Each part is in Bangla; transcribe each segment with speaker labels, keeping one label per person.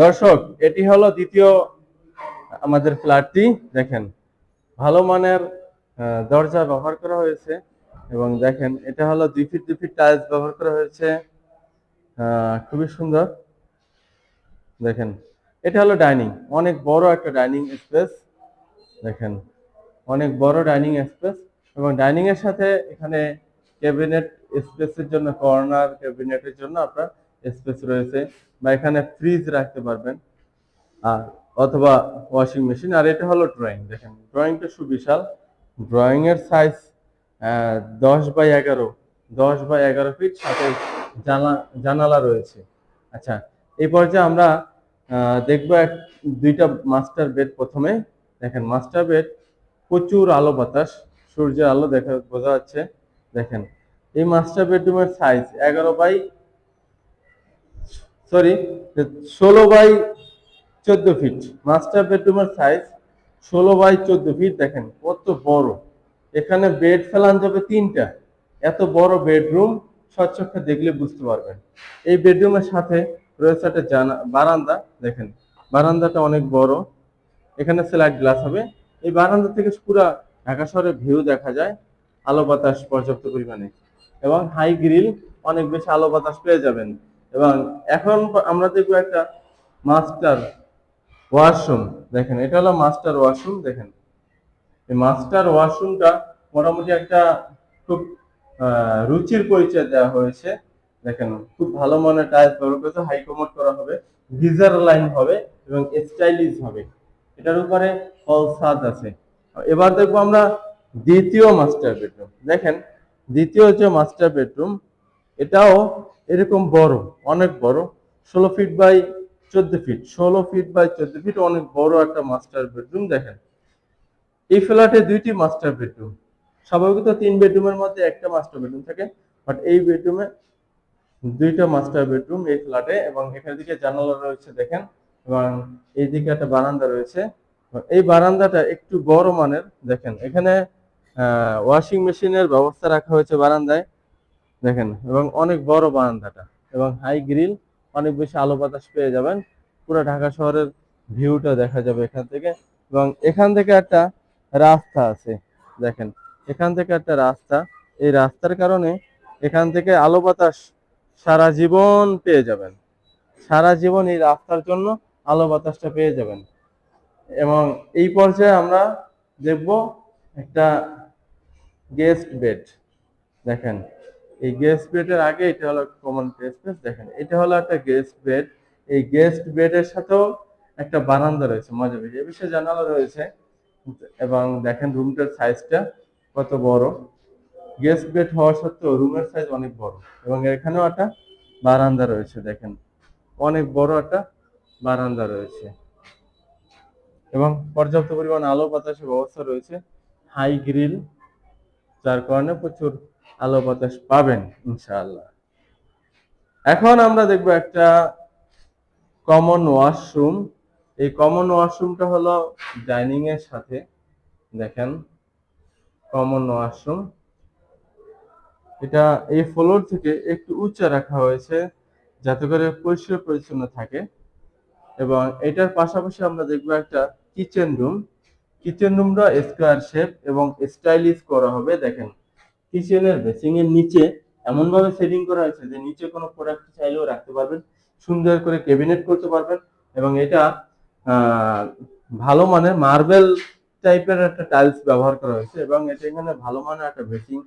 Speaker 1: দর্শক, এটি হলো দ্বিতীয় আমাদের ফ্ল্যাটটি। দেখেন, ভালো মানের দরজা ব্যবহার করা হয়েছে এবং দেখেন, এটা হলো দুই ফিট দুই ফিট টাইলস ব্যবহার করা হয়েছে। খুবই সুন্দর। দেখেন, এটা হলো ডাইনিং অনেক বড় একটা ডাইনিং স্পেস দেখেন, অনেক বড় ডাইনিং স্পেস এবং ডাইনিং এর সাথে এখানে ক্যাবিনেট স্পেসের জন্য কর্নার ক্যাবিনেটের জন্য আপনার স্পেস রয়েছে বা এখানে ফ্রিজ রাখতে পারবেন, আর অথবা ওয়াশিং মেশিন আর এটা হলো ড্রয়িং দেখেন ড্রয়িংটা সুবিশাল। ড্রয়িং এর সাইজ দশ বাই এগারো, দশ বাই এগারো ফিট সাথে জানা, জানালা রয়েছে। আচ্ছা এই পর্যায়ে আমরা দেখব এক, দুইটা মাস্টার বেড প্রথমে। দেখেন মাস্টার বেড প্রচুর আলো বাতাস, সূর্যের আলো দেখা, বোঝা যাচ্ছে। দেখেন, এই মাস্টার বেডরুমের সাইজ এগারো বাই সরি ষোলো বাই চোদ্দ ফিট মাস্টার বেডরুমের সাইজ ষোলো বাই চোদ্দ ফিট দেখেন কত বড়। এখানে বেড ফেলান যাবে তিনটা। এত বড় বেডরুম স্বচ্ছকে দেখলে বুঝতে পারবেন। এই বেডরুমের সাথে রয়েছে একটা জানা বারান্দা, দেখেন। বারান্দাটা অনেক বড়। এখানে স্লাইড গ্লাস হবে। এই বারান্দা থেকে পুরা ঢাকা শহরের ভিউ দেখা যায়। আলো বাতাস পর্যাপ্ত পরিমাণে। এবং হাই গ্রিল অনেক বেশি আলো বাতাস পেয়ে যাবেন। এবং এখন আমরা দেখব একটা মাস্টার ওয়াশরুম দেখেন, এটা হলো মাস্টার ওয়াশরুম দেখেন। এই মাস্টার ওয়াশরুমটা মোটামুটি একটা খুব রুচির পরিচয় দেওয়া হয়েছে। দেখেন, খুব ভালো মানের টাইলস ব্যবহার করেছে হাই কমোড করা হবে, গিজার লাইন হবে এবং স্টাইলিশ হবে। এটার উপরে ফল ছাদ আছে। এবার দেখব আমরা দ্বিতীয় মাস্টার বেডরুম দেখেন, দ্বিতীয় যে মাস্টার বেডরুম এটাও এরকম বড়, অনেক বড়, ষোলো ফিট বাই চোদ্দ ফিট ষোলো ফিট বাই চোদ্দ ফিট অনেক বড় একটা মাস্টার বেডরুম দেখেন। এই ফ্ল্যাটে দুইটি মাস্টার বেডরুম স্বাভাবিকত তিন বেডরুমের মধ্যে একটা মাস্টার বেডরুম থাকে বাট এই বেডরুমে দুইটা মাস্টার বেডরুম এই ফ্ল্যাটে এবং এখানে দিকে জানালা রয়েছে দেখেন, এবং এইদিকে একটা বারান্দা রয়েছে। এই বারান্দাটা একটু বড় মানের, দেখেন, এখানে ওয়াশিং মেশিনের ব্যবস্থা রাখা হয়েছে বারান্দায়। দেখেন, এবং অনেক বড় বারান্দাটা, এবং হাই গ্রিল অনেক বেশি আলো বাতাস পেয়ে যাবেন। পুরো ঢাকা শহরের ভিউটা দেখা যাবে এখান থেকে। এবং এখান থেকে একটা রাস্তা আছে, দেখেন, এখান থেকে একটা রাস্তা। এই রাস্তার কারণে এখান থেকে আলো বাতাস সারা জীবন পেয়ে যাবেন। সারা জীবন এই রাস্তার জন্য আলো বাতাসটা পেয়ে যাবেন। এবং এই পর্যায়ে আমরা দেখব একটা গেস্ট বেড দেখেন। এই গেস্ট বেডের আগে এটা হলো কমন স্পেস দেখেন, এটা হলো একটা গেস্ট বেড এই গেস্ট বেডের সাথেও একটা বারান্দা রয়েছে, মজা বেশি এ বিষয়ে জানালা রয়েছে, এবং দেখেন রুমটার সাইজটা কত বড়। গেস্ট বেড হওয়া সত্ত্বেও রুমের সাইজ অনেক বড়, এবং এখানেও একটা বারান্দা রয়েছে, দেখেন, অনেক বড় একটা বারান্দা রয়েছে। এবং পর্যাপ্ত পরিমাণ আলো বাতাসের ব্যবস্থা রয়েছে হাই গ্রিল যার কারণে প্রচুর আলো বাতাস পাবেন, ইনশাআল্লাহ। এখন আমরা দেখব একটা কমন ওয়াশরুম এই কমন ওয়াশরুমটা হলো ডাইনিং এর সাথে, দেখেন কমন ওয়াশরুম এটা এই ফ্লোর থেকে একটু উঁচা রাখা হয়েছে, যাতে করে পরিষ্কার পরিচ্ছন্ন থাকে। এবং এটার পাশাপাশি আমরা দেখব একটা কিচেন রুম কিচেন রুমটা স্কোয়ার শেপ এবং স্টাইলিশ করা হবে, দেখেন। কিচেনের বেসিং এর নিচে এমন ভাবে সেটিং করা হয়েছে যে নিচে কোনো প্রোডাক্ট চাইলেও রাখতে পারবেন, সুন্দর করে ক্যাবিনেট করতে পারবেন এবং এটা ভালো মানের মার্বেল টাইপের একটা টাইলস ব্যবহার করা হয়েছে এবং এটা এখানে ভালো মানের একটা বেসিং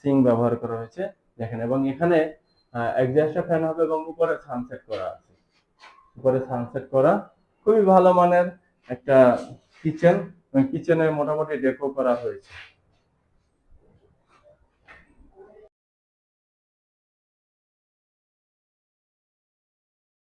Speaker 1: সিং ব্যবহার করা হয়েছে, দেখেন, এবং এখানে একজাস্টার ফ্যান হবে এবং উপরে সানসেট করা আছে। উপরে সানসেট করা খুবই ভালো মানের একটা কিচেন এবং কিচেনের মোটামুটি ডেকো করা হয়েছে।